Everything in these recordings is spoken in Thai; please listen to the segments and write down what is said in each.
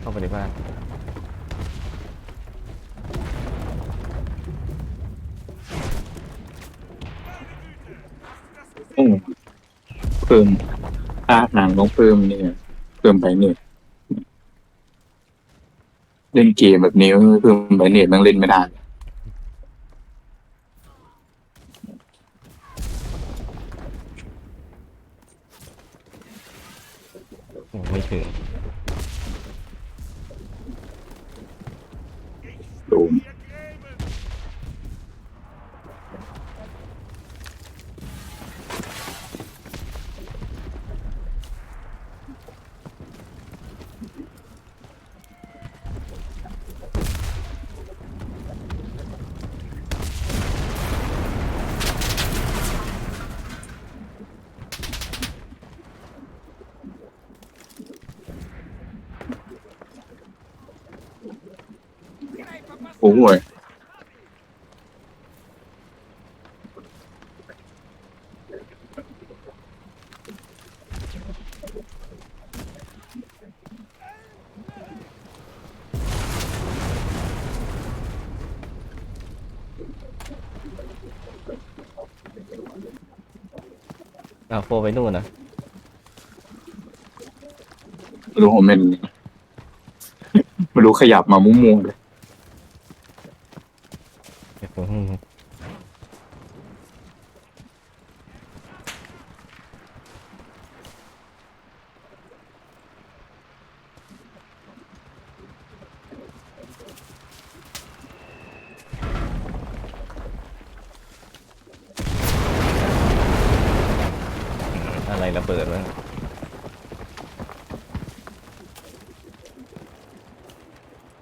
เข้าไปในบ้านโอ้เพิ่มอาหนังต้องเพิ่มเนี่ยเพิ่มไปเนี่ยเล่นเกมแบบนี้เพิ่มไปเนี่ยมันเล่นไม่ได้ โอ้ไม่ถึง โดมโอ้ยอ้าวโฟไปนู่นนะไม่รู้ผมเป็นไม่รู้ขยับมามุ้งมุงเลย เดี๋ยวผม อะไรระเบิดวะ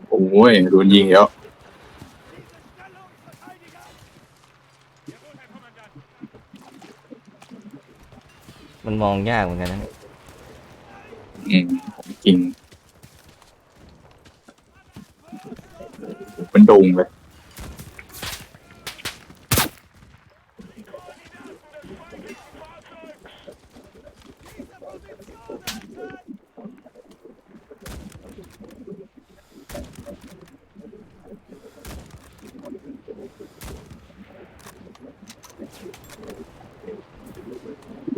โอ้ยโดนยิงแล้วมันมองยากเหมือนกันนะอืมของจริงเป็นดงเลย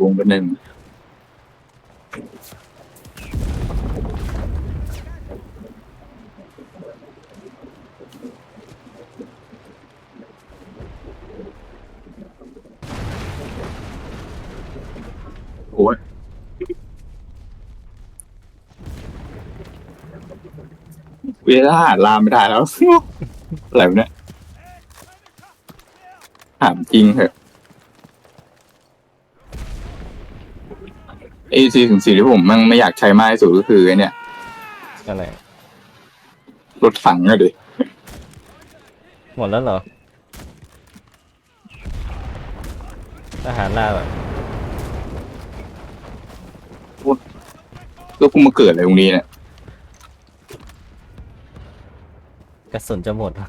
ว งเป็นหนึ่งโอ้ยเวลาลามไม่ได้แล้ว อะไรวะเนี่ยถามจริงเหอะ ไอซีถึงสี่ที่ผมมันไม่อยากใช้มากที่สุดก็คือไอเนี่ยอะไร รถถังอะดิหมดแล้วเหรอ ทหารลาบอะก็เพิ่งมาเกิดอะไรตรงนี้เนี่ย กระสุนจะหมดอะ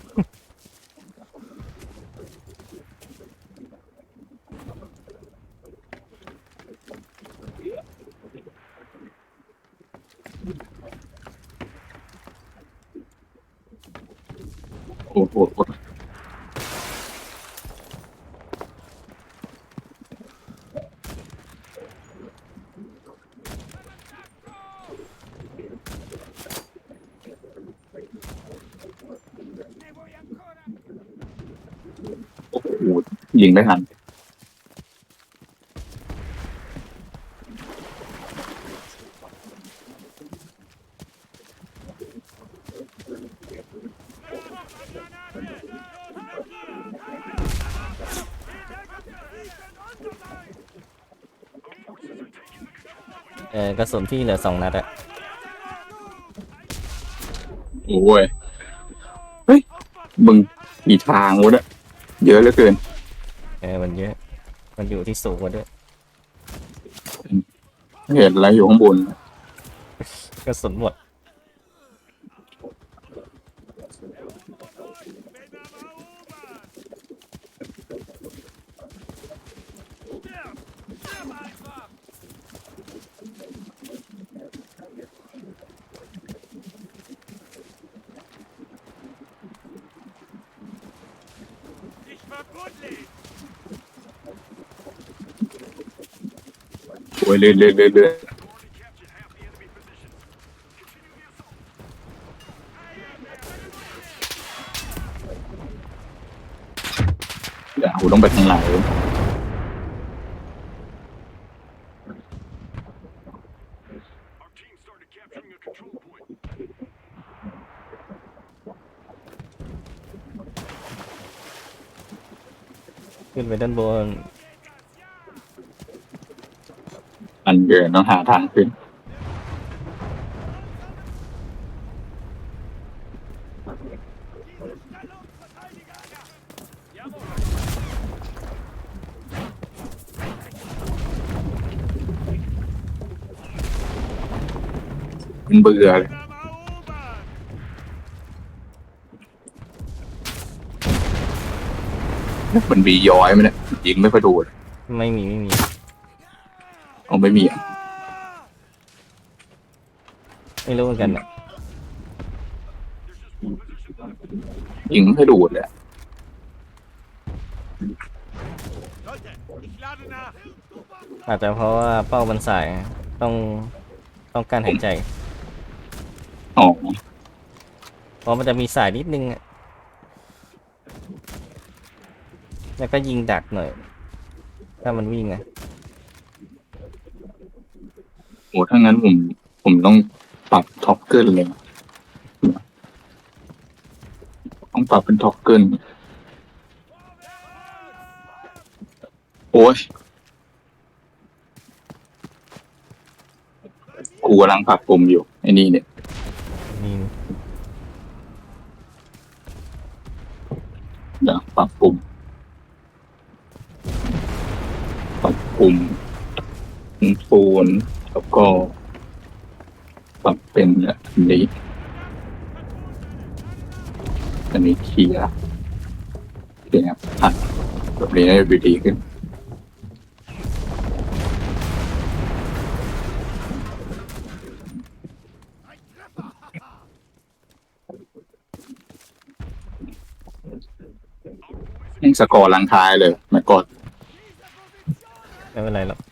โอ้โหโอ้โอ้โหยิงได้ทัน เออกระสุนพี่เหลือสองนัดอะโอ้ย เฮ้ย มึงกี่ทางวะเนี่ยเยอะเหลือเกิน เออมันเยอะ มันอยู่ที่สูงกว่าด้วยเห็นอะไรอยู่ข้างบน กระสุนหมด โอ้ยเลื่อยเลื่อยเรื่อยเรื่อยเดี๋ยวกูต้องไปทางไหน ขึ้นไปด้านบนอันเดินต้องหาทางขึ้น มันเบื่อเลย มันมีย้อยไหมเนี่ยยิงไม่ค่อยโดนไม่มีไม่มีเอาไม่มีอะไม่รู้เหมือนกันอะยิงไม่ค่อยโดนเลยอะ Leute, ich lade nach. อาจจะเพราะว่าเป้ามันสายต้องต้องการหายใจอ๋อ เพราะมันจะมีสายนิดนึงอะ แล้วก็ยิงดักหน่อย ถ้ามันวิ่งอะโหถ้างั้นผม ผมต้องปรับท็อกเกิลเลย ต้องปรับเป็นท็อกเกิลโอ้ยกูกำลังปรับปรุงอยู่ไอ้นี่เนี่ย นี่ เดี๋ยวปรับปรุงปรับปรุง ปูน แล้วก็ปรับเป็นอันนี้อันนี้เคลียร์โอเคครับแบบนี้น่าจะดูดีขึ้นยังสกอร์ลังท้ายเลยแม่กดไม่เป็นไรหรอก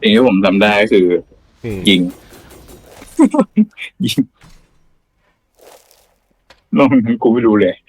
สิ่งที่ผมทำได้ก็คือ คือยิง ยิงลองนั้นกูไม่รู้เลย